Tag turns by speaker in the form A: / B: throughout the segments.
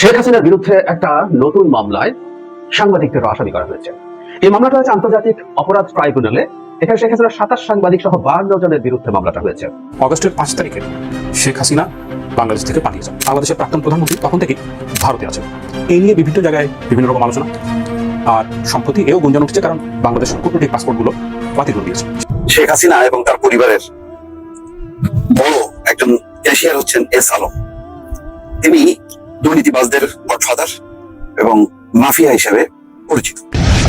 A: শেখ হাসিনার বিরুদ্ধে একটা নতুন মামলায় সাংবাদিকদের আসামি করা হয়েছে। এই মামলাটা হচ্ছে আন্তর্জাতিক অপরাধ ট্রাইব্যুনালে। এখানে শেখ হাসিনার সাতাশ সাংবাদিক সহ বান্ন জনের বিরুদ্ধে মামলাটা হয়েছে।
B: অগস্টের পাঁচ তারিখে শেখ হাসিনা বাংলাদেশ থেকে পালিয়ে যান। বাংলাদেশের প্রাক্তন প্রধানমন্ত্রী তখন থেকে ভারতে আছেন। এই নিয়ে বিভিন্ন জায়গায় বিভিন্ন রকম আলোচনা। আর সম্প্রতি এও গুঞ্জন উঠছে কারণ বাংলাদেশ কূটনৈতিক পাসপোর্টগুলো বাতিল করে দিয়েছে।
C: শেখ হাসিনা এবং তার পরিবারের বড় একজন ক্যাশিয়ার হচ্ছেন এস আলম। তিনি দুর্নীতিবাজদের গডফাদার এবং মাফিয়া হিসেবে পরিচিত।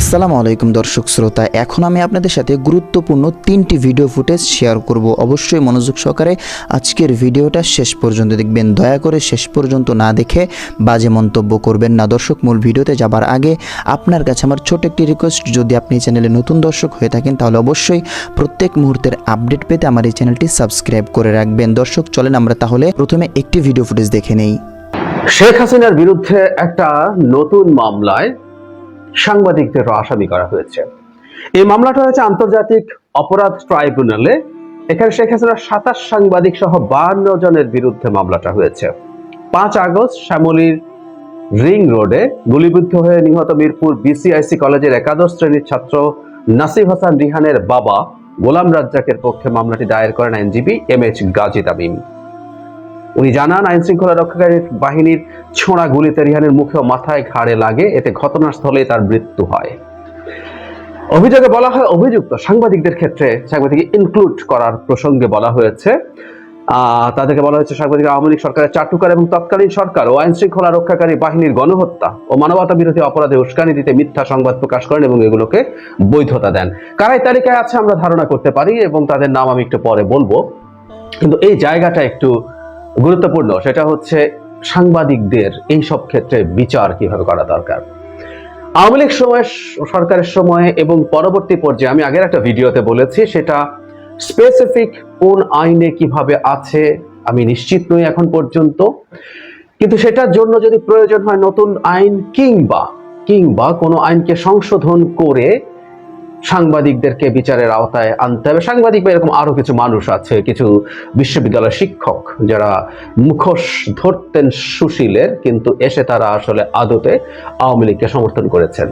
D: আসসালামু আলাইকুম দর্শক শ্রোতা, এখন আমি আপনাদের সাথে গুরুত্বপূর্ণ তিনটি ভিডিও ফুটেজ শেয়ার করব। অবশ্যই মনোযোগ সহকারে আজকের ভিডিওটা শেষ পর্যন্ত দেখবেন। দয়া করে শেষ পর্যন্ত না দেখে বাজে মন্তব্য করবেন না। দর্শক, মূল ভিডিওতে যাবার আগে আপনার কাছে আমার ছোট একটি রিকোয়েস্ট যদি আপনি চ্যানেলে নতুন দর্শক হয়ে থাকেন, তাহলে অবশ্যই প্রত্যেক মুহূর্তের আপডেট পেতে আমার এই চ্যানেলটি সাবস্ক্রাইব করে রাখবেন। দর্শক, চলেন আমরা তাহলে প্রথমে একটি ভিডিও ফুটেজ দেখে নেই।
A: শেখ হাসিনার বিরুদ্ধে একটা নতুন মামলায় সাংবাদিকদের আসামি করা হয়েছে। এই মামলাটা হয়েছে আন্তর্জাতিক অপরাধ ট্রাইব্যুনালে। এখানে শেখ হাসিনার সাতাশ সাংবাদিক সহ বান্ন জনের বিরুদ্ধে মামলাটা হয়েছে। পাঁচ আগস্ট শ্যামলীর রিং রোডে গুলিবিদ্ধ হয়ে নিহত মিরপুর বিসিআইসি কলেজের একাদশ শ্রেণির ছাত্র নাসিব হাসান রিহানের বাবা গোলাম রাজ্জাকের পক্ষে মামলাটি দায়ের করেন আইনজীবী এম এইচ গাজী তামিম। উনি জানান আইন শৃঙ্খলা রক্ষাকারী বাহিনীর ছোঁড়া গুলিতে রিহানের মুখে ও মাথায় ঘাড়ে লাগে, এতে ঘটনাস্থলে তার মৃত্যু হয়। অভিযোগে বলা হয়, অভিযুক্ত সাংবাদিকদের ক্ষেত্রে সাংবাদিক ইনক্লুড করার প্রসঙ্গে বলা হয়েছে। তাদেরকে বলা হয়েছে, সাংবাদিক আওয়ামী লীগ সরকারের চাটুকার এবং তৎকালীন সরকার ও আইন শৃঙ্খলা রক্ষাকারী বাহিনীর গণহত্যা ও মানবতা বিরোধী অপরাধে উস্কানি দিতে মিথ্যা সংবাদ প্রকাশ করেন এবং এগুলোকে বৈধতা দেন। কারাই তালিকায় আছে আমরা ধারণা করতে পারি এবং তাদের নাম আমি একটু পরে বলব। কিন্তু এই জায়গাটা একটু গুরুত্বপূর্ণ, সেটা হচ্ছে সাংবাদিকদের এই সব ক্ষেত্রে বিচার কীভাবে করা দরকার। আওয়ামী লীগ সময়, সরকারের সময় এবং পরবর্তী পর্যায়ে, আমি আগের একটা ভিডিওতে বলেছি, সেটা স্পেসিফিক কোন আইনে কীভাবে আছে, আমি নিশ্চিত নই এখন পর্যন্ত। কিন্তু সেটার জন্য যদি প্রয়োজন হয় নতুন আইন কিংবা কিংবা কোনো আইনকে সংশোধন করে সাংবাদিকদেরকে বিচারের আওতায় আনতে হবে। সাংবাদিক বা এরকম আরও কিছু মানুষ আছে, কিছু বিশ্ববিদ্যালয়ের শিক্ষক যারা মুখোশ ধরতেন সুশীলের, কিন্তু এসে তারা আসলে আদতে আওয়ামী লীগকে সমর্থন করেছেন।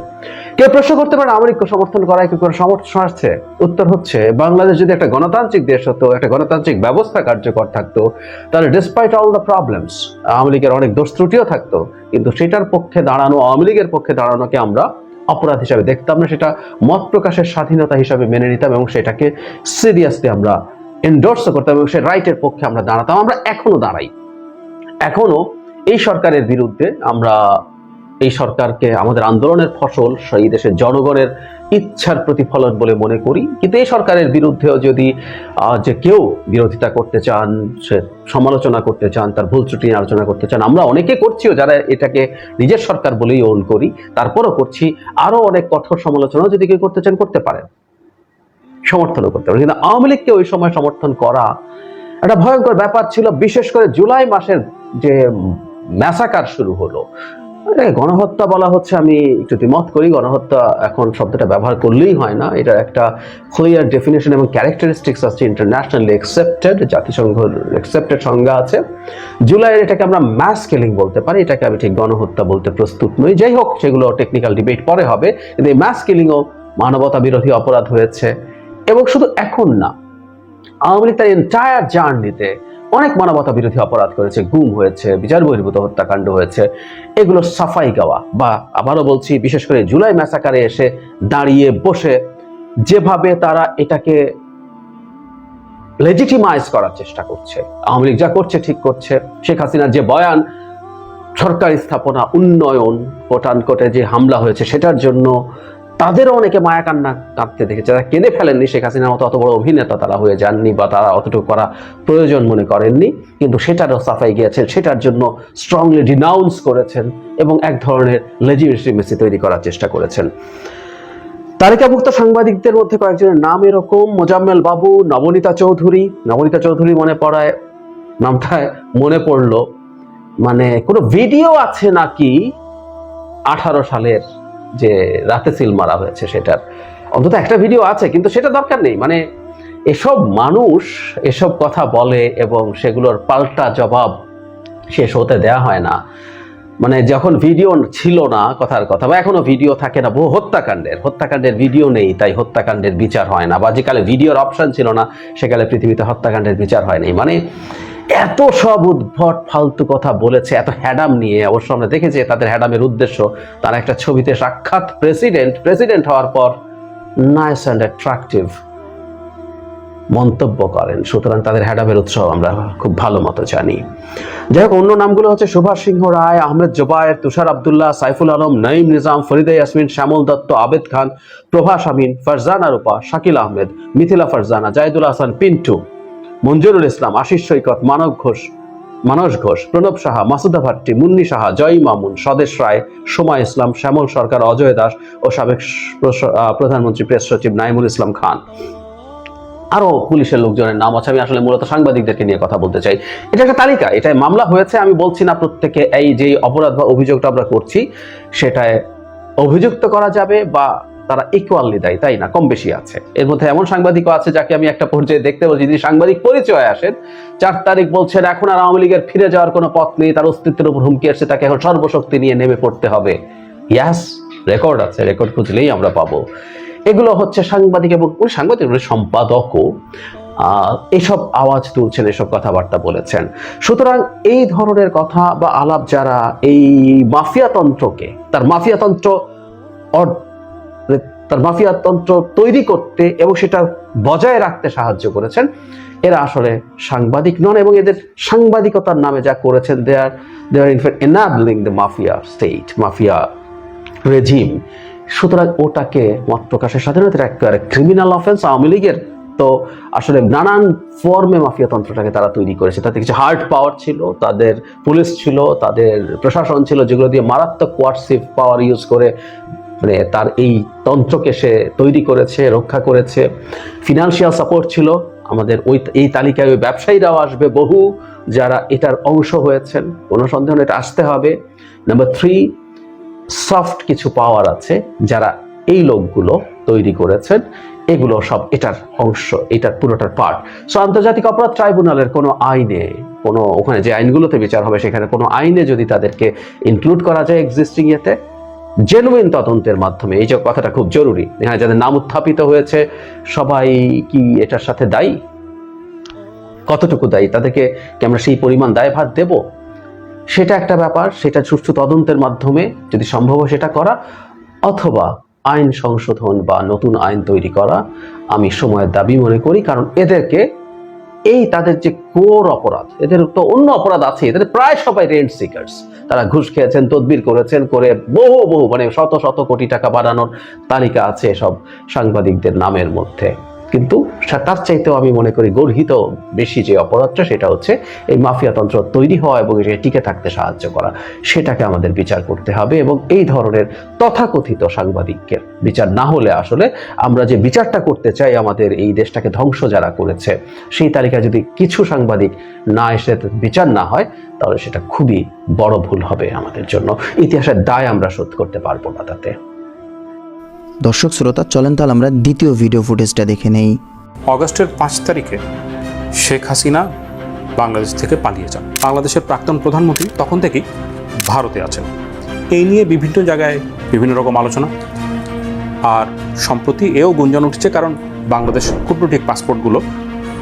A: কেউ প্রশ্ন করতে পারে, আওয়ামী লীগকে সমর্থন করায় কি কোনো সমর্থন আসছে? উত্তর হচ্ছে, বাংলাদেশ যদি একটা গণতান্ত্রিক দেশ হতো, একটা গণতান্ত্রিক ব্যবস্থা কার্যকর থাকতো, তাহলে despite all the problems Awami লীগের অনেক দোষ ত্রুটিও থাকতো। কিন্তু সেটার পক্ষে দাঁড়ানো, আওয়ামী লীগের পক্ষে দাঁড়ানোকে আমরা অপরাধ হিসাবে দেখতাম না, সেটা মত প্রকাশের স্বাধীনতা হিসাবে মেনে নিতাম এবং সেটাকে সিরিয়াসলি আমরা এন্ডোর্সও করতাম এবং সে রাইটের পক্ষে আমরা দাঁড়াতাম। আমরা এখনও দাঁড়াই। এখনও এই সরকারের বিরুদ্ধে আমরা এই সরকারকে আমাদের আন্দোলনের ফসল, সেই দেশের জনগণের ইচ্ছার প্রতিফলন বলে মনে করি। কিন্তু এই সরকারের বিরুদ্ধেও যদি যে কেউ বিরোধিতা করতে চান, সে সমালোচনা করতে চান, তার ভুল ত্রুটি আলোচনা করতে চান, আমরা অনেকে করছিও যারা এটাকে নিজের সরকার বলেই ওন করি। তারপরও করছি। আরও অনেক কঠোর সমালোচনা যদি কেউ করতে চান, করতে পারেন। সমর্থনও করতে পারেন। কিন্তু আওয়ামী লীগকে ওই সময় সমর্থন করা একটা ভয়ঙ্কর ব্যাপার ছিল। বিশেষ করে জুলাই মাসের যে ম্যাসাকার শুরু হলো গণহত্যা বলা হচ্ছে, আমি একটু দ্বিমত করি। গণহত্যা এখন শব্দটা ব্যবহার করলেই হয় না। এটা একটা ক্লিয়ার ডেফিনেশন এবং ক্যারেক্টারিস্টিক্স আছে ইন্টারন্যাশনালি অ্যাকসেপ্টেড জাতিসংঘ অ্যাকসেপ্টেড সংজ্ঞা আছে। জুলাইয়ের এটাকে আমরা ম্যাস কিলিং বলতে পারি। এটাকে আমি ঠিক গণহত্যা বলতে প্রস্তুত নই। যাই হোক, সেগুলো টেকনিক্যাল ডিবেট পরে হবে। কিন্তু এই ম্যাস কিলিংও মানবতা বিরোধী অপরাধ হয়েছে। এবং শুধু এখন না, আওয়ামী লীগ তার এন্টায়ার জার্নিতে অনেক মানবতা বিরোধী অপরাধ করেছে, গুম হয়েছে, বিচার বহির্ভূত হত্যাকাণ্ড হয়েছে, এগুলো সাফাই গাওয়া বা আবারও বলছি, বিশেষ করে জুলাই ম্যাসাকারে এসে দাঁড়িয়ে বসে যেভাবে তারা এটাকে লেজিটিমাইজ করার চেষ্টা করছে, আওয়ামী লীগ যা করছে ঠিক করছে, শেখ হাসিনার যে বয়ান, সরকারি স্থাপনা, উন্নয়ন কোটান কোটে যে হামলা হয়েছে, সেটার জন্য তাদেরও অনেকে মায়া কান্না কাঁদতে দেখেছে। যারা কেঁদে ফেলেননি, শেখ হাসিনার মতো অত বড় অভিনেতা তারা হয়ে যাননি বা তারা অতটুকু করা প্রয়োজন মনে করেননি। কিন্তু সেটারও সাফাই গিয়েছেন, সেটার জন্য স্ট্রংলি ডিনাউন্স করেছেন এবং এক ধরনের লেজিটিমেসি তৈরি করার চেষ্টা করেছেন। তালিকাভুক্ত সাংবাদিকদের মধ্যে কয়েকজনের নাম এরকম, মোজাম্মেল বাবু, নবনীতা চৌধুরী। নবনীতা চৌধুরী মনে পড়ায় নামটায় মনে পড়ল। মানে কোনো ভিডিও আছে নাকি আঠারো সালের যে রাতে সিল মারা হয়েছে সেটার। অন্তত একটা ভিডিও আছে, কিন্তু সেটা দরকার নেই। মানে এসব মানুষ এসব কথা বলে এবং সেগুলোর পাল্টা জবাব শেষ হতে দেয়া হয় না। মানে যখন ভিডিও ছিল না কথার কথা, বা এখনও ভিডিও থাকে না, বহু হত্যাকাণ্ডের হত্যাকাণ্ডের ভিডিও নেই, তাই হত্যাকাণ্ডের বিচার হয় না। বা যেকালে ভিডিওর অপশন ছিল না, সেকালে পৃথিবীতে হত্যাকাণ্ডের বিচার হয়নি মানে এত সব উদ্ভট ফালতু কথা বলেছে, এত হ্যাডাম নিয়ে অবশ্য আমরা দেখেছি তাদের হ্যাডামের উদ্দেশ্য তারা একটা ছবিতে সাক্ষাৎ প্রেসিডেন্ট প্রেসিডেন্ট হওয়ার পর নাইস অ্যান্ড অ্যাট্রাকটিভ মন্তব্য করেন। সুতরাং তাদের হ্যাডামের উৎসব আমরা খুব ভালো মতো জানি। যাই হোক, অন্য নামগুলো হচ্ছে সুভাষ সিংহ রায়, আহমেদ জোবায়ের, তুষার আবদুল্লাহ, সাইফুল আলম, নঈম নিজাম, ফরিদা ইয়াসমিন, শ্যামল দত্ত, আবেদ খান প্রভাস আমিন ফারজানা রূপা, শাকিল আহমেদ, মিথিলা ফারজানা, জাহিদুল হাসান, পিন্টু। মঞ্জুরুল ইসলাম, আশিস সৈকত, মানব ঘোষ, মানস ঘোষ, প্রণব সাহা, মাসুদা ভাট্টি মুন্নি সাহা, জয় মামুন, স্বদেশ রায়, সোমা ইসলাম, শ্যামল সরকার, অজয় দাস ও সাবেক প্রধানমন্ত্রী, প্রেস সচিব নাইমুল ইসলাম খান। আরও পুলিশের লোকজনের নাম আছে, আমি আসলে মূলত সাংবাদিকদেরকে নিয়ে কথা বলতে চাই। এটা একটা তালিকা এটাই মামলা হয়েছে, আমি বলছি না প্রত্যেকে এই যে অপরাধ বা অভিযোগটা আমরা করছি, সেটায় অভিযুক্ত করা যাবে বা তারা ইকুয়ালি দেয় তাই না? কম বেশি আছে। এর মধ্যে এমন সাংবাদিকও আছে যাকে আমি একটা পর্যায়ে দেখতে বলছি যদি সাংবাদিক পরিচয় আসেন। চার তারিখ বলছেন এখন আর আওয়ামী লীগের ফিরে যাওয়ার কোনো পথ নেই। তার অস্তিত্বের উপর হুমকি আসছে। তাকে এখন সর্বশক্তি নিয়ে নেমে পড়তে হবে। ইয়াস রেকর্ড আছে। রেকর্ড খুঁজলেই আমরা পাবো। এগুলো হচ্ছে সাংবাদিক এবং ওই সাংবাদিক সম্পাদকও। আহ, এইসব আওয়াজ তুলছেন এসব কথাবার্তা বলেছেন। সুতরাং এই ধরনের কথা বা আলাপ যারা এই মাফিয়াতন্ত্রকে তার মাফিয়াতন্ত্র তার মাফিয়াতন্ত্র তৈরি করতে এবং সেটা বজায় রাখতে সাহায্য করেছেন। এরা আসলে সাংবাদিক নন এবং এদের সাংবাদিকতার নামে যা করেছেন they are they are in fact enabling the mafia state mafia regime সুতরাং ওটাকে মত প্রকাশের স্বাধীনতা একেবারে ক্রিমিনাল অফেন্স আওয়ামী লীগের। তো আসলে নানান ফর্মে মাফিয়াতন্ত্রটাকে তারা তৈরি করেছে। তাতে কিছু হার্ড পাওয়ার ছিল, তাদের পুলিশ ছিল, তাদের প্রশাসন ছিল, যেগুলো দিয়ে মারাত্মক কোয়ার্সিভ পাওয়ার ইউজ করে মানে তার এই তন্ত্রকে সে তৈরি করেছে, রক্ষা করেছে। ফিনান্সিয়াল সাপোর্ট ছিল আমাদের ওই, এই তালিকায় ওই ব্যবসায়ীরাও আসবে, বহু যারা এটার অংশ হয়েছেন। কোনো সন্দেহ এটা আসতে হবে। নাম্বার থ্রি সফট কিছু পাওয়ার আছে যারা এই লোকগুলো তৈরি করেছেন। এগুলো সব এটার অংশ, এটার পুরোটার পার্ট সো আন্তর্জাতিক অপরাধ ট্রাইব্যুনালের কোনো আইনে, কোনো ওখানে যে আইনগুলোতে বিচার হবে, সেখানে কোনো আইনে যদি তাদেরকে ইনক্লুড করা যায় এক্সিস্টিং ইয়েতে জেনুইন তদন্তের মাধ্যমে। এই যে কথাটা খুব জরুরি। হ্যাঁ যাদের নাম উত্থাপিত হয়েছে, সবাই কি এটার সাথে দায়ী? কতটুকু দায়ী? তাদেরকে কি আমরা সেই পরিমাণ দায়ভার দেব? সেটা একটা ব্যাপার। সেটা সুষ্ঠু তদন্তের মাধ্যমে যদি সম্ভব হয় সেটা করা, অথবা আইন সংশোধন বা নতুন আইন তৈরি করা, আমি সময়ের দাবি মনে করি, কারণ এদেরকে এই তাদের যে কোর অপরাধ, এদের তো অন্য অপরাধ আছে, এদের প্রায় সবাই রেন্ট সিকার্স। তারা ঘুষ খেয়েছেন, তদবির করেছেন, করে বহু বহু মানে শত শত কোটি টাকা বাড়ানোর তালিকা আছে সব সাংবাদিকদের নামের মধ্যে। কিন্তু তার চাইতেও আমি মনে করি গর্হিত বেশি যে অপরাধটা সেটা হচ্ছে এই মাফিয়াতন্ত্র তৈরি হওয়া এবং সে টিকে থাকতে সাহায্য করা। সেটাকে আমাদের বিচার করতে হবে এবং এই ধরনের তথাকথিত সাংবাদিককে বিচার না হলে আসলে আমরা যে বিচারটা করতে চাই আমাদের এই দেশটাকে ধ্বংস যারা করেছে, সেই তালিকায় যদি কিছু সাংবাদিক না এসে বিচার না হয়, তাহলে সেটা খুবই বড় ভুল হবে আমাদের জন্য। ইতিহাসের দায় আমরা শোধ করতে পারব না তাতে।
D: দর্শক শ্রোতা, চলেন তাহলে আমরা দ্বিতীয় ভিডিও ফুটেজটা দেখে নেই।
B: অগস্টের পাঁচ তারিখে শেখ হাসিনা বাংলাদেশ থেকে পালিয়ে যান। বাংলাদেশের প্রাক্তন প্রধানমন্ত্রী তখন থেকেই ভারতে আছেন। এই নিয়ে বিভিন্ন জায়গায় বিভিন্ন রকম আলোচনা। আর সম্প্রতি এও গুঞ্জন উঠছে, কারণ বাংলাদেশ কূটনৈতিক পাসপোর্টগুলো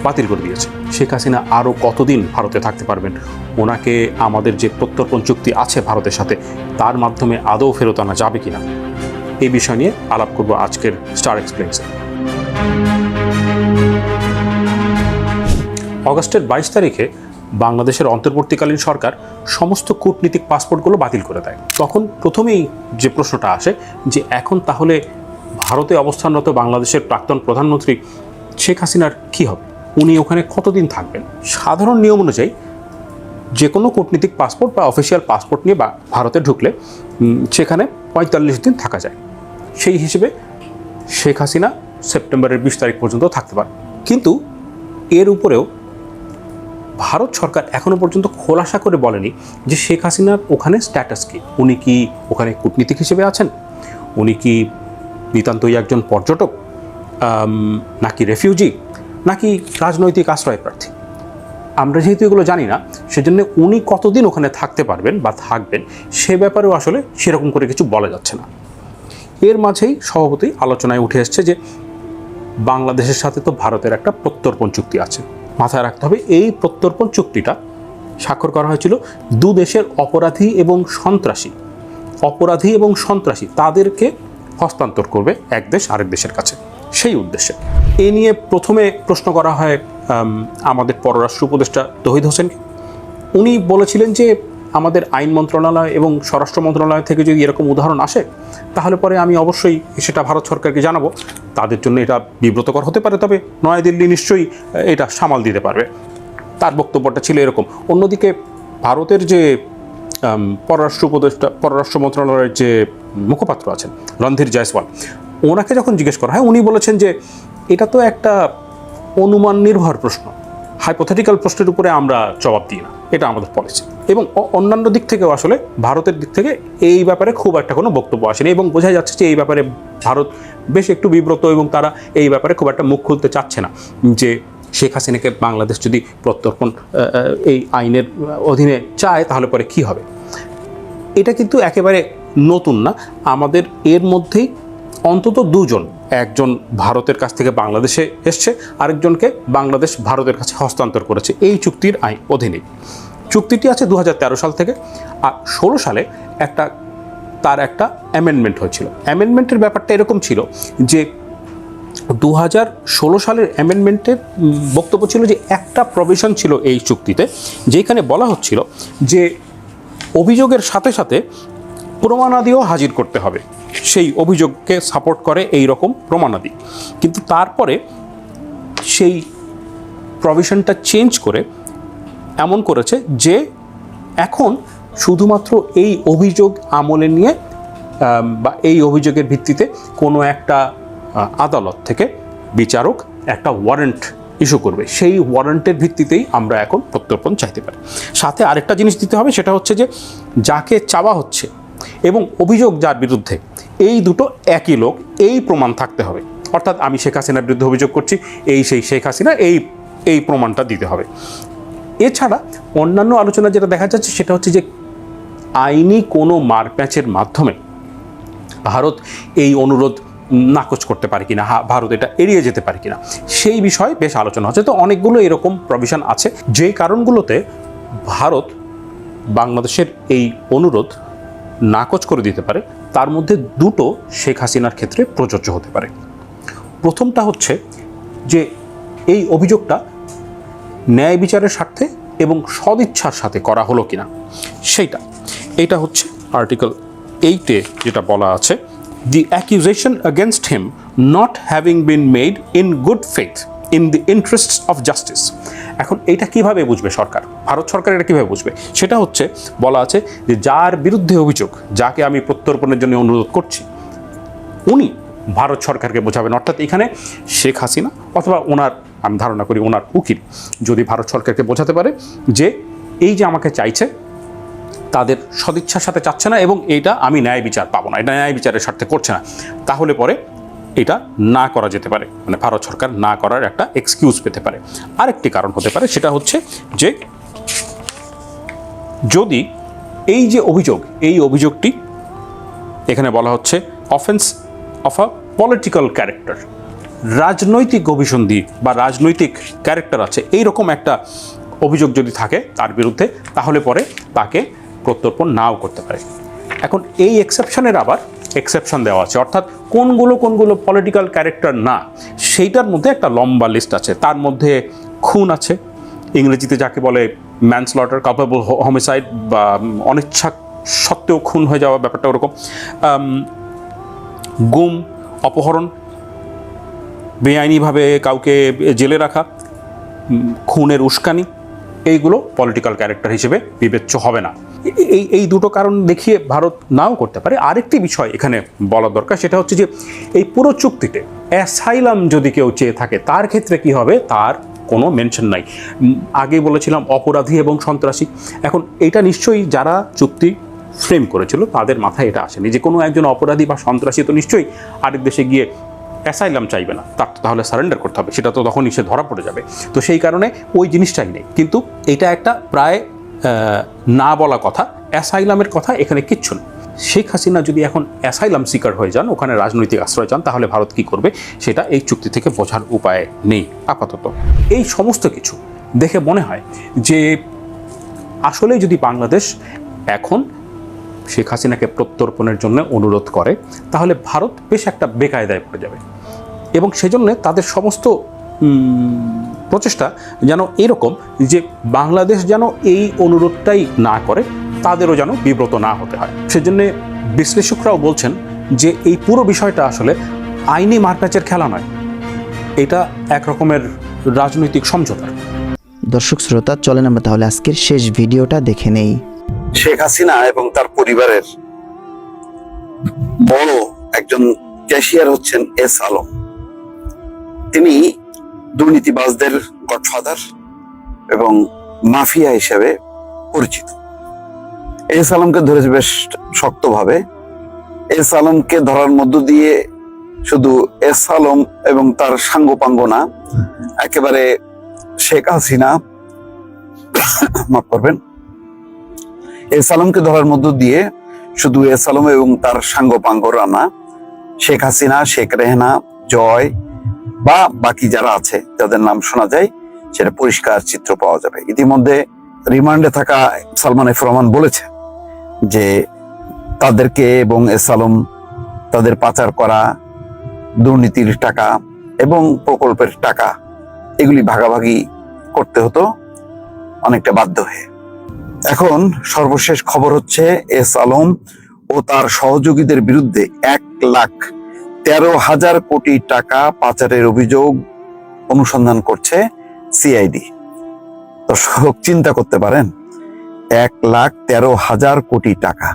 B: বাতিল করে দিয়েছে। শেখ হাসিনা আরও কতদিন ভারতে থাকতে পারবেন? ওনাকে আমাদের যে প্রত্যর্পণ চুক্তি আছে ভারতের সাথে, তার মাধ্যমে আদৌ ফেরত আনা যাবে কিনা? এই বিষয় নিয়ে আলাপ করব আজকের স্টার এক্সপ্লেন্সে অগস্টের বাইশ তারিখে বাংলাদেশের অন্তর্বর্তীকালীন সরকার সমস্ত কূটনীতিক পাসপোর্টগুলো বাতিল করে দেয়। তখন প্রথমেই যে প্রশ্নটা আসে যে এখন তাহলে ভারতে অবস্থানরত বাংলাদেশের প্রাক্তন প্রধানমন্ত্রী শেখ হাসিনার কী হবে? উনি ওখানে কতদিন থাকবেন? সাধারণ নিয়ম অনুযায়ী যে কোনো কূটনীতিক পাসপোর্ট বা অফিসিয়াল পাসপোর্ট নিয়ে বা ভারতে ঢুকলে সেখানে পঁয়তাল্লিশ দিন থাকা যায়। সেই হিসেবে শেখ হাসিনা সেপ্টেম্বরের বিশ তারিখ পর্যন্ত থাকতে পারে। কিন্তু এর উপরেও ভারত সরকার এখনও পর্যন্ত খোলাসা করে বলেনি যে শেখ হাসিনার ওখানে স্ট্যাটাস কি। উনি কি ওখানে কূটনীতিক হিসেবে আছেন? উনি কি নিতান্তই একজন পর্যটক নাকি রেফিউজি নাকি রাজনৈতিক আশ্রয় প্রার্থী? আমরা যেহেতু এগুলো জানি না, সেজন্য উনি কতদিন ওখানে থাকতে পারবেন বা থাকবেন সে ব্যাপারেও আসলে সেরকম করে কিছু বলা যাচ্ছে না। এর মাঝেই সভাপতি আলোচনায় উঠে এসছে যে বাংলাদেশের সাথে তো ভারতের একটা প্রত্যর্পণ চুক্তি আছে। মাথায় রাখতে হবে এই প্রত্যর্পণ চুক্তিটা স্বাক্ষর করা হয়েছিল দু দেশের অপরাধী এবং সন্ত্রাসী। অপরাধী এবং সন্ত্রাসী তাদেরকে হস্তান্তর করবে এক দেশ আরেক দেশের কাছে। সেই উদ্দেশ্যে। এ নিয়ে প্রথমে প্রশ্ন করা হয় আম, আমাদের পররাষ্ট্র উপদেষ্টা তহিদ হোসেনকে। উনি বলেছিলেন যে আমাদের আইন মন্ত্রণালয় এবং স্বরাষ্ট্র মন্ত্রণালয় থেকে যদি এরকম উদাহরণ আসে তাহলে পরে আমি অবশ্যই সেটা ভারত সরকারকে জানাব। তাদের জন্য এটা বিব্রতকর হতে পারে, তবে নয়াদিল্লি নিশ্চয়ই এটা সামাল দিতে পারবে। তার বক্তব্যটা ছিল এরকম। অন্যদিকে ভারতের যে পররাষ্ট্র উপদেষ্টা, পররাষ্ট্র মন্ত্রণালয়ের যে মুখপাত্র আছেন, রণধীর জয়সওয়াল, ওনাকে যখন জিজ্ঞেস করা হয়, উনি বলেছেন যে এটা তো একটা অনুমান নির্ভর প্রশ্ন। হাইপোথেটিক্যাল প্রশ্নের উপরে আমরা জবাব দিই না। এটা আমাদের পলিসি এবং অন্যান্য দিক থেকেও আসলে ভারতের দিক থেকে এই ব্যাপারে খুব একটা কোনো বক্তব্য আসেনি এবং বোঝা যাচ্ছে যে এই ব্যাপারে ভারত বেশ একটু বিব্রত এবং তারা এই ব্যাপারে খুব একটা মুখ খুলতে চাচ্ছে না। যে শেখ হাসিনাকে বাংলাদেশ যদি প্রত্যর্পণ এই আইনের অধীনে চায় তাহলে পরে কি হবে? এটা কিন্তু একেবারে নতুন না। আমাদের এর মধ্যেই অন্তত দুজন, একজন ভারতের কাছ থেকে বাংলাদেশে এসছে, আরেকজনকে বাংলাদেশ ভারতের কাছে হস্তান্তর করেছে। এই চুক্তির আইন অধীনে। চুক্তিটি আছে দু হাজার তেরো সাল থেকে, আর ষোলো সালে একটা, তার একটা অ্যামেন্ডমেন্ট হয়েছিল। অ্যামেন্ডমেন্টের ব্যাপারটা এরকম ছিল যে দু হাজার ষোলো সালের অ্যামেন্ডমেন্টের বক্তব্য ছিল যে একটা প্রভিশন ছিল এই চুক্তিতে, যেখানে বলা হচ্ছিল যে অভিযোগের সাথে সাথে প্রমাণাদিও হাজির করতে হবে। সেই অভিযোগকে সাপোর্ট করে এই রকম প্রমাণাদি। কিন্তু তারপরে সেই প্রভিশনটা চেঞ্জ করে এমন করেছে যে এখন শুধুমাত্র এই অভিযোগ আমলে নিয়ে বা এই অভিযোগের ভিত্তিতে কোনো একটা আদালত থেকে বিচারক একটা ওয়ারেন্ট ইস্যু করবে। সেই ওয়ারেন্টের ভিত্তিতেই আমরা এখন প্রত্যর্পণ চাইতে পারি। সাথে আরেকটা জিনিস দিতে হবে, সেটা হচ্ছে যে যাকে চাওয়া হচ্ছে এবং অভিযোগ যার বিরুদ্ধে, এই দুটো একই লোক, এই প্রমাণ থাকতে হবে। অর্থাৎ আমি শেখ হাসিনার বিরুদ্ধে অভিযোগ করছি, এই সেই শেখ হাসিনা, এই এই প্রমাণটা দিতে হবে। এছাড়া অন্যান্য আলোচনা যেটা দেখা যাচ্ছে সেটা হচ্ছে যে, আইনি কোনো মারপ্যাচের মাধ্যমে ভারত এই অনুরোধ নাকচ করতে পারে কিনা ভারত এটা এড়িয়ে যেতে পারে কিনা, সেই বিষয়ে বেশ আলোচনা হচ্ছে। তো অনেকগুলো এরকম প্রভিশন আছে। যে কারণগুলোতে ভারত বাংলাদেশের এই অনুরোধ নাকচ করে দিতে পারে, তার মধ্যে দুটো শেখ হাসিনার ক্ষেত্রে প্রযোজ্য হতে পারে। প্রথমটা হচ্ছে যে এই অভিযোগটা ন্যায় বিচারের স্বার্থে এবং সদিচ্ছার সাথে করা হলো কিনা, সেইটা। এটা হচ্ছে আর্টিকেল এইটে যেটা বলা আছে the accusation against him not having been made in good faith in the interest of justice এখন এইটা কীভাবে বুঝবে সরকার? ভারত সরকার এটা কীভাবে বুঝবে? সেটা হচ্ছে, বলা আছে যে যার বিরুদ্ধে অভিযোগ, যাকে আমি প্রত্যর্পণের জন্য অনুরোধ করছি, উনি ভারত সরকারকে বোঝাবেন। অর্থাৎ এখানে শেখ হাসিনা অথবা ওনার, আমি ধারণা করি ওনার উকিল, যদি ভারত সরকারকে বোঝাতে পারে যে এই যে আমাকে চাইছে, তাদের সদিচ্ছার সাথে চাচ্ছে না এবং এইটা আমি ন্যায় বিচার পাবো না, এটা ন্যায় বিচারের স্বার্থে করছে না। তাহলে পরে এটা না করা যেতে পারে। মানে ভারত সরকার না করার একটা এক্সকিউজ পেতে পারে। আরেকটি কারণ হতে পারে, সেটা হচ্ছে যে যদি এই যে অভিযোগ, এই অভিযোগটি এখানে বলা হচ্ছে offence of a political character রাজনৈতিক অভিসন্ধি বা রাজনৈতিক ক্যারেক্টার আছে এই রকম একটা অভিযোগ যদি থাকে তার বিরুদ্ধে, তাহলে পরে তাকে প্রত্যর্পণ নাও করতে পারে। এখন এই এক্সেপশনের আবার এক্সেপশন দেওয়া আছে। অর্থাৎ কোনগুলো কোনগুলো পলিটিক্যাল ক্যারেক্টার না, সেইটার মধ্যে একটা লম্বা লিস্ট আছে। তার মধ্যে খুন আছে। ইংরেজিতে যাকে বলে ম্যানস্লটার কাপেবল হোমিসাইড বা অনিচ্ছা সত্ত্বেও খুন হয়ে যাওয়া ব্যাপারটা ওরকম। গুম, অপহরণ, বেআইনিভাবে কাউকে জেলে রাখা খুনের উস্কানি, এইগুলো পলিটিক্যাল ক্যারেক্টার হিসেবে বিবেচ্য হবে না। এই এই দুটো কারণ দেখিয়ে ভারত নাও করতে পারে। আরেকটি বিষয় এখানে বলা দরকার, সেটা হচ্ছে যে এই পুরো চুক্তিতে অ্যাসাইলাম যদি কেউ চেয়ে থাকে, তার ক্ষেত্রে কি হবে? তার কোনো মেনশন নাই। আগে বলেছিলাম, অপরাধী এবং সন্ত্রাসী। এখন এটা নিশ্চয়ই যারা চুক্তি ফ্রেম করেছিল, তাদের মাথায় এটা আসেনি। যে কোনো একজন অপরাধী বা সন্ত্রাসী তো নিশ্চয়ই আরেক দেশে গিয়ে অ্যাসাইলাম চাইবে না, তার তো তাহলে সারেন্ডার করতে হবে। সেটা তো তখনই সে ধরা পড়ে যাবে। তো সেই কারণে ওই জিনিসটাই নেই। কিন্তু এটা একটা প্রায় না বলা কথা, অ্যাসাইলামের কথা এখানে কিচ্ছু নেই শেখ হাসিনা যদি এখন অ্যাসাইলাম শিকার হয়ে যান, ওখানে রাজনৈতিক আশ্রয় চান, তাহলে ভারত কি করবে? সেটা এই চুক্তি থেকে বোঝার উপায় নেই, আপাতত। এই সমস্ত কিছু দেখে মনে হয় যে আসলে যদি বাংলাদেশ এখন শেখ হাসিনাকে প্রত্যর্পণের জন্য অনুরোধ করে, তাহলে ভারত বেশ একটা বেকায়দায় পড়ে যাবে। এবং সেজন্য তাদের সমস্ত প্রচেষ্টা যেন এরকম যে বাংলাদেশ যেন এই অনুরোধটাই না করে তাদেরও যেন বিব্রত না হতে হয়। সেজন্য বিশ্লেষকরাও বলছেন যে এই পুরো বিষয়টা আসলে আইনি মারপ্যাচের খেলা নয় এটা এক রকমের রাজনৈতিক সমঝোতা
D: দর্শক শ্রোতা চলেন আমরা তাহলে আজকের শেষ ভিডিওটা দেখে নেই।
C: শেখ হাসিনা এবং তার পরিবারের বড় একজন ক্যাশিয়ার হচ্ছেন এস আলম। তিনি দুর্নীতিবাজদের গডফাদার এবং মাফিয়া হিসেবে পরিচিত। এস আলমকে ধরেছে বেশ শক্তভাবে। এস আলমকে ধরার মধ্য দিয়ে শুধু এস আলম এবং তার সাঙ্গপাঙ্গ না একেবারে শেখ হাসিনা, মাফ করবেন এস আলমকে ধরার মধ্য দিয়ে শুধু এস আলম এবং তার সাঙ্গপাঙ্গরা না শেখ হাসিনা, শেখ রেহনা, জয় বা বাকি যারা আছে, যাদের নাম শোনা যায়, সেটা পরিষ্কার চিত্র পাওয়া যাবে। ইতিমধ্যে রিমান্ডে থাকা সালমান এফ রহমান বলেছে যে তাদেরকে এবং এস আলম তাদের পাচার করা, দুর্নীতির টাকা এবং প্রকল্পের টাকা, এগুলি ভাগাভাগি করতে হতো, অনেকটা বাধ্য হয়ে। এখন সর্বশেষ খবর হচ্ছে এস আলম ও তার সহযোগীদের বিরুদ্ধে এক লাখ তেরো হাজার কোটি টাকা পাচারের অভিযোগ অনুসন্ধান করছে সিআইডি। দর্শক, চিন্তা করতে পারেন, এক লাখ তেরো হাজার কোটি টাকা।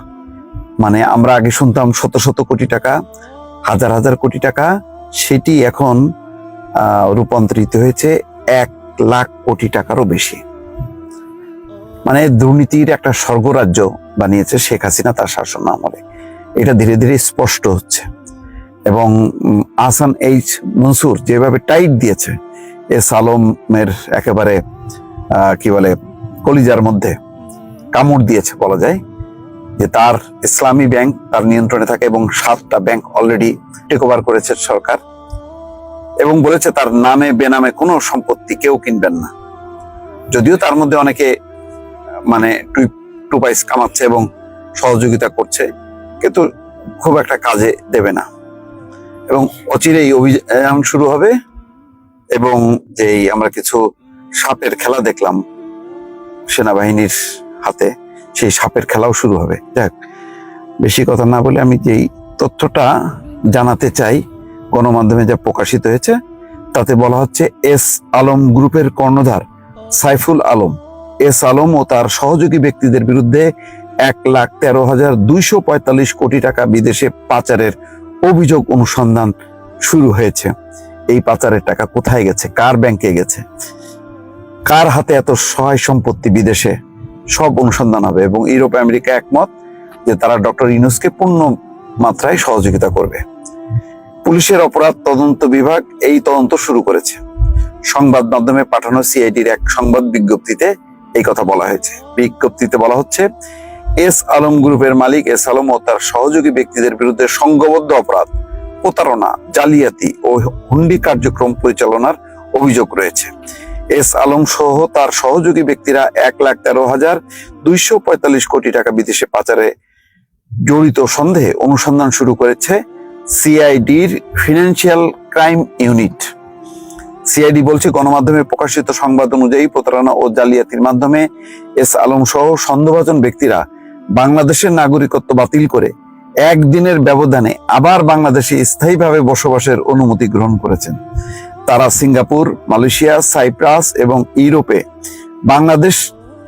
C: মানে আমরা আগে শুনতাম শত শত কোটি টাকা, হাজার হাজার কোটি টাকা, সেটি এখন রূপান্তরিত হয়েছে এক লাখ কোটি টাকারও বেশি। মানে দুর্নীতির একটা স্বর্গরাজ্য বানিয়েছে শেখ হাসিনা তার শাসন আমলে। এটা ধীরে ধীরে স্পষ্ট হচ্ছে। এবং আহসান এইচ মনসুর যেভাবে টাইট দিয়েছে এ সালমের একেবারে কি বলে, কলিজার মধ্যে কামড় দিয়েছে বলা যায়, যে তার ইসলামী ব্যাংক তার নিয়ন্ত্রণে থাকে এবং সাতটা ব্যাংক অলরেডি টেক ওভার করেছে সরকার এবং বলেছে তার নামে, বেনামে কোনো সম্পত্তি কেউ কিনবেন না। যদিও তার মধ্যে অনেকে মানে টুপাইস কামাচ্ছে এবং সহযোগিতা করছে, কিন্তু খুব একটা কাজে দেবে না। এবং অচিরেই অভিযান শুরু হবে এবং যেই আমরা কিছু সাপের খেলা দেখলাম সেনাবাহিনীর হাতে। সেই সাপের খেলাও শুরু হবে। যাক, বেশি কথা না বলে আমি যেই তথ্যটা জানাতে চাই, গণমাধ্যমে যা প্রকাশিত হয়েছে, তাতে বলা হচ্ছে এস আলম গ্রুপের কর্ণধার সাইফুল আলম। এস আলম ও তার সহযোগী ব্যক্তিদের বিরুদ্ধে এক লাখ তেরো হাজার দুইশো পঁয়তাল্লিশ কোটি টাকা বিদেশে পাচারের অভিযোগ অনুসন্ধান শুরু হয়েছে। এই পাচারের টাকা কোথায় গেছে? কার ব্যাংকে গেছে? কার হাতে এত সহায় সম্পত্তি বিদেশে? সব অনুসন্ধান হবে এবং ইউরোপ, আমেরিকা একমত যে তারা ডক্টর ইনুসকে পূর্ণ মাত্রায় সহযোগিতা করবে। পুলিশের অপরাধ তদন্ত বিভাগ এই তদন্ত শুরু করেছে। সংবাদ মাধ্যমে পাঠানো সিআইডির এক সংবাদ বিজ্ঞপ্তিতে এই কথা বলা হয়েছে। বিজ্ঞপ্তিতে বলা হচ্ছে এস আলম গ্রুপের মালিক, এস আলম ও তার সহযোগী ব্যক্তিদের বিরুদ্ধে সংঘবদ্ধ অপরাধ, প্রতারণা, জালিয়াতি ও হুন্ডি কার্যক্রম পরিচালনার অভিযোগ রয়েছে। এস আলম সহ তার সহযোগী ব্যক্তিরা এক লাখ তেরো হাজার দুইশো পঁয়তাল্লিশ কোটি টাকা বিদেশে পাচারে জড়িত সন্দেহে অনুসন্ধান শুরু করেছে সিআইডির ফিনান্সিয়াল ক্রাইম ইউনিট। সিআইডি বলছে, গণমাধ্যমে প্রকাশিত সংবাদ অনুযায়ী প্রতারণা ও জালিয়াতির মাধ্যমে এস আলম সহ সন্দেহভাজন ব্যক্তিরা বাংলাদেশের নাগরিকত্ব বাতিল করে একদিনের ব্যবধানে আবার বাংলাদেশে স্থায়ীভাবে বসবাসের অনুমতি গ্রহণ করেছেন। তারা সিঙ্গাপুর, মালয়েশিয়া, সাইপ্রাস এবং ইউরোপে বাংলাদেশ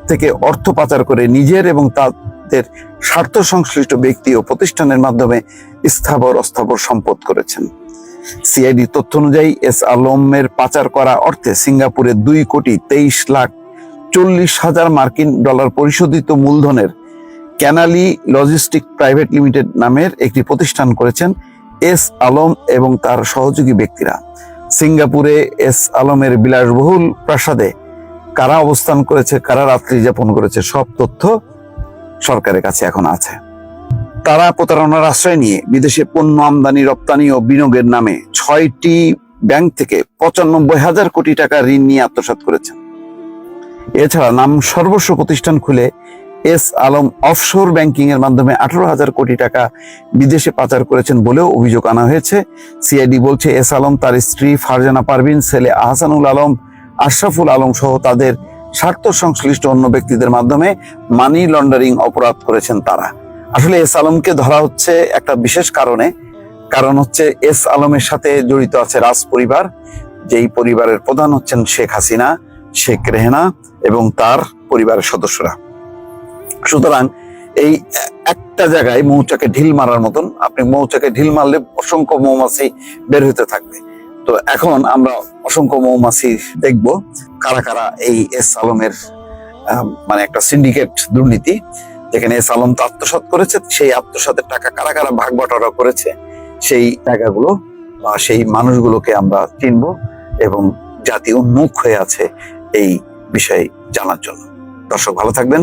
C: থেকে অর্থ পাচার করে নিজের এবং তাদের স্বার্থ সংশ্লিষ্ট ব্যক্তি ও প্রতিষ্ঠানের মাধ্যমে স্থাবর অস্থাবর সম্পদ করেছেন। সিআইডি তথ্য অনুযায়ী এস আলমের পাচার করা অর্থে সিঙ্গাপুরে দুই কোটি তেইশ লাখ চল্লিশ হাজার মার্কিন ডলার পরিশোধিত মূলধনের ক্যানালি লজিস্টিক প্রাইভেট লিমিটেড নামের একটি প্রতিষ্ঠান করেছেন এস আলম এবং তার সহযোগী ব্যক্তিরা। সিঙ্গাপুরে এস আলমের বিলাসবহুল প্রাসাদে কারা অবস্থান করেছে, কারা রাত্রি যাপন করেছে, সব তথ্য সরকারের কাছে এখন আছে। তারা প্রতারণার আশ্রয় নিয়ে বিদেশে পণ্য আমদানি, রপ্তানি ও বিনিয়োগের নামে ছয়টি ব্যাংক থেকে পঁচানব্বই হাজার কোটি টাকা ঋণ নিয়ে আত্মসাৎ করেছেন। এছাড়া নাম সর্বস্ব প্রতিষ্ঠান খুলে এস আলম অফশোর ব্যাংকিং এর মাধ্যমে আঠারো হাজার কোটি টাকা বিদেশে পাচার করেছেন বলেও অভিযোগ আনা হয়েছে। সিআইডি বলছে, এস আলম তার স্ত্রী ফারজানা পারভিন, ছেলে আহসানুল আলম, আশরাফুল আলম সহ তাদের স্বার্থ সংশ্লিষ্ট অন্য ব্যক্তিদের মাধ্যমে মানি লন্ডারিং অপরাধ করেছেন তারা। আসলে এস আলমকে ধরা হচ্ছে একটা বিশেষ কারণে। কারণ হচ্ছে, এস আলমের সাথে জড়িত আছে রাজ পরিবার। যেই পরিবারের প্রধান হচ্ছেন শেখ হাসিনা, শেখ রেহেনা এবং তার পরিবারের সদস্যরা। সুতরাং এই একটা জায়গায় মৌচাকে ঢিল মারার মতন আপনি মৌচাকে ঢিল মারলে অসংখ্য মৌমাছি বের হতে থাকবে। তো এখন আমরা অসংখ্য মৌমাছি দেখব কারা কারা এই এস আলমের মানে একটা সিন্ডিকেট দুর্নীতি, যেখানে এস আলম তো আত্মসাৎ করেছে, সেই আত্মসাতের টাকা কারা কারা ভাগ বাটোয়ারা করেছে, সেই টাকাগুলো বা সেই মানুষগুলোকে আমরা চিনব এবং জাতি উন্মুখ হয়ে আছে এই বিষয়ে জানার জন্য। দর্শক ভালো থাকবেন।